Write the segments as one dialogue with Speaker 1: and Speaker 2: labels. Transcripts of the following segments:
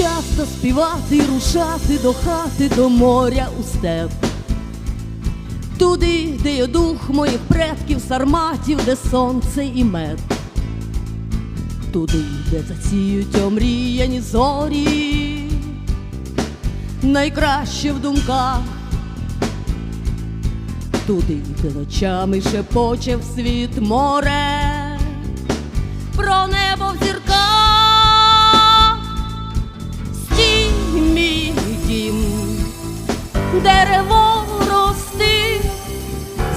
Speaker 1: часто співати рушати до хати, до моря у степ. Туди, де є дух моїх предків, сарматів, де сонце і мед. Туди, де засіють омріяні зорі, найкраще в думках. Туди, де ночами шепоче в світ море, про небо в зірках, дерево рости,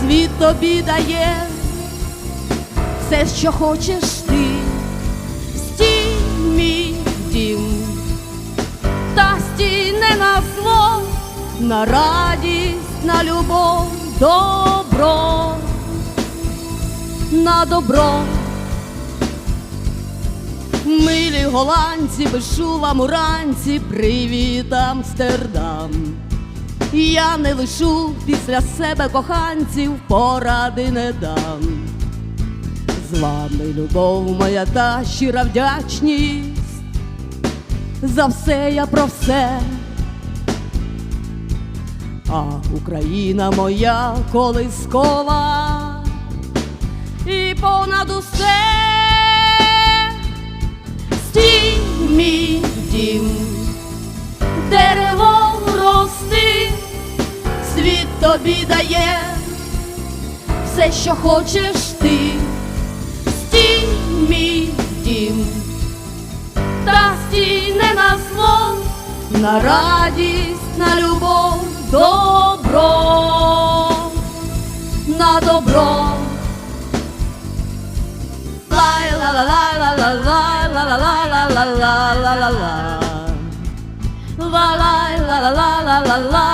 Speaker 1: світ тобі дає все, що хочеш ти, стій мій дім, та стій не на зло, на радість, на любов, добро, на добро. Милі голландці, безшулам уранці, привіт, Амстердам. Я не лишу після себе коханців, поради не дам. З вами любов моя та щира вдячність. За все я про все. А Україна моя колискова дає все, що хочеш ти, стій мій дім, та стій не на зло, на радість, на любов, добро, на добро. Лай ла ла ла ла ла ла ла ла ла ла ла ла ла ла Ла ла ла ла ла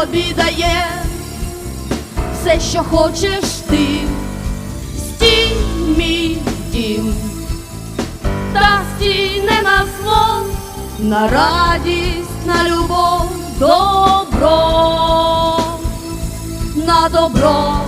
Speaker 1: тобі дає все, що хочеш ти, стій мій дім, та стій не на зло, на радість, на любов, добро, на добро.